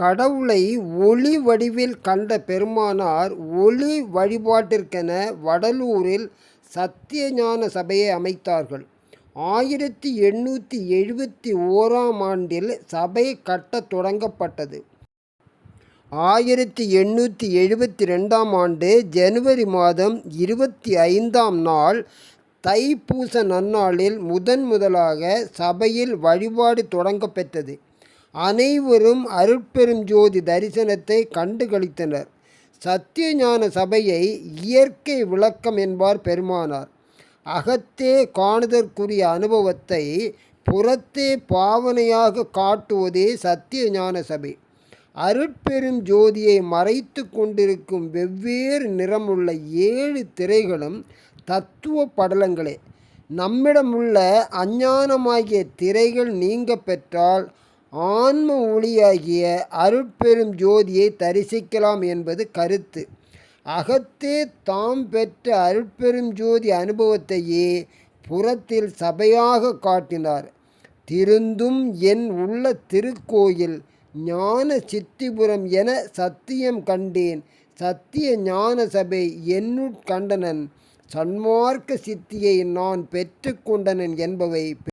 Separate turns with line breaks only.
கடவுளை ஒளி வடிவில் கண்ட பெருமானார் ஒளி வழிபாட்டிற்கென வடலூரில் சத்தியஞான சபையை அமைத்தார்கள். ஆயிரத்தி எண்ணூற்றி எழுபத்தி ஓராம் ஆண்டில் சபை கட்டத் தொடங்கப்பட்டது. ஆயிரத்தி எண்ணூற்றி எழுபத்தி ரெண்டாம் ஆண்டு ஜனவரி மாதம் இருபத்தி ஐந்தாம் நாள் தைப்பூச நன்னாளில் முதன் முதலாக சபையில் வழிபாடு தொடங்கப்பெற்றது அனைவரும் அருட்பெரும் ஜோதி தரிசனத்தை கண்டுகளித்தனர் சத்தியஞான சபையை இயற்கை விளக்கம் என்பார் பெருமானார். அகத்தே காணுதற்குரிய அனுபவத்தை புறத்தே பாவனையாக காட்டுவதே சத்தியஞான சபை. அருட்பெருஞ்ஜோதியை மறைத்து கொண்டிருக்கும் வெவ்வேறு நிறமுள்ள ஏழு திரைகளும் தத்துவ படலங்களே. நம்மிடமுள்ள அஞ்ஞானமாகிய திரைகள் நீங்க பெற்றால் ஆன்ம ஒளியாகிய அருட்பெரும் ஜோதியை தரிசிக்கலாம் என்பது கருத்து. அகத்தே தாம் பெற்ற அருட்பெரும் ஜோதி அனுபவத்தையே புறத்தில் சபையாக காட்டினார். திருந்தும் என் உள்ள திருக்கோயில் ஞான சித்திபுரம் என சத்தியம் கண்டேன் சத்திய ஞான சபை என்னுட் கண்டனன் சன்மார்க்க சித்தியை நான் பெற்றுக்கொண்டனன் என்பவை